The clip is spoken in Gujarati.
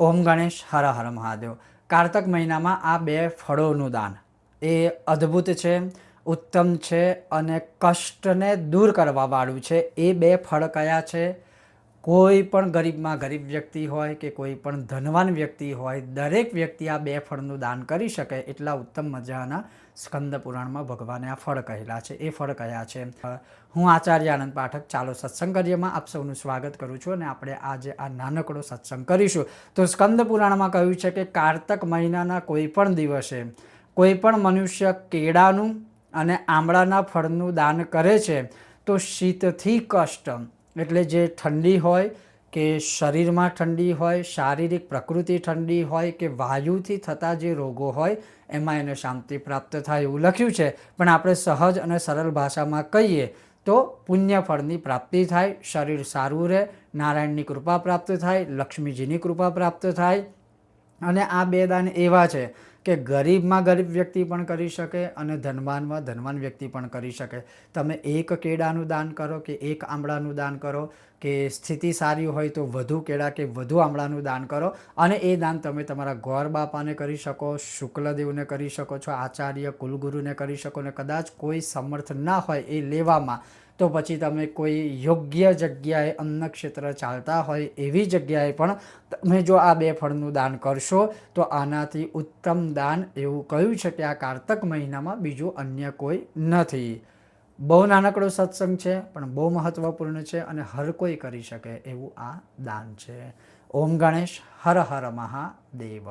ઓમ ગણેશ, હર હર મહાદેવ. કારતક મહિનામાં આ બે ફળોનું દાન. એ અદ્ભુત છે, ઉત્તમ છે અને કષ્ટને દૂર કરવાવાળું છે. એ બે ફળ કયા છે? કોઈ પણ ગરીબમાં ગરીબ વ્યક્તિ હોય કે કોઈ પણ ધનવાન વ્યક્તિ હોય, દરેક વ્યક્તિ આ બે ફળનું દાન કરી શકે એટલા ઉત્તમ મજાના સ્કંદ પુરાણમાં ભગવાને આ ફળ કહેલા છે. એ ફળ કયા છે? હું આચાર્ય આનંદ પાઠક, ચાલો સત્સંગ કાર્યમાં આપ સૌનું સ્વાગત કરું છું અને આપણે આજે આ નાનકડો સત્સંગ કરીશું. તો સ્કંદ પુરાણમાં કહ્યું છે કે કારતક મહિનાના કોઈ પણ દિવસે કોઈ પણ મનુષ્ય કેળાનું અને આંબળાના ફળનું દાન કરે છે, તો શીતથી કષ્ટ એટલે જે ઠંડી હોય કે શરીરમાં ઠંડી હોય, શારીરિક પ્રકૃતિ ઠંડી હોય કે વાયુથી થતા જે રોગો હોય, એમાં એને શાંતિ પ્રાપ્ત થાય એવું લખ્યું છે. પણ આપણે સહજ અને સરળ ભાષામાં કહીએ તો પુણ્યફળની પ્રાપ્તિ થાય, શરીર સારું રહે, નારાયણની કૃપા પ્રાપ્ત થાય, લક્ષ્મીજીની કૃપા પ્રાપ્ત થાય. અને આ બે દાન એવા છે. કે ગરીબમાં ગરીબ વ્યક્તિ પણ કરી શકે અને ધનવાનમાં ધનવાન વ્યક્તિ પણ કરી શકે. તમે એક કેળાનું દાન કરો કે એક આંબળાનું દાન કરો, કે સ્થિતિ સારી હોય તો વધુ કેળા કે વધુ આંબળાનું દાન કરો અને એ દાન તમે તમારા ગોર બાપાને કરી શકો, શુક્લદેવને કરી શકો છો, આચાર્ય કુલગુરુને કરી શકો ને કદાચ કોઈ સમર્થ ના હોય એ લેવામાં. તો પછી તમે કોઈ યોગ્ય જગ્યાએ અન્ન ક્ષેત્ર ચાલતા હોય એવી જગ્યાએ પણ તમે જો આ બે ફળનું દાન કરશો, તો આનાથી ઉત્તમ દાન એવું કહ્યું છે કે આ કારતક મહિનામાં બીજું અન્ય કોઈ નથી. બહુ નાનકડો સત્સંગ છે, પણ બહુ મહત્વપૂર્ણ છે અને હર કોઈ કરી શકે એવું આ દાન છે. ઓમ ગણેશ હર હર મહાદેવ.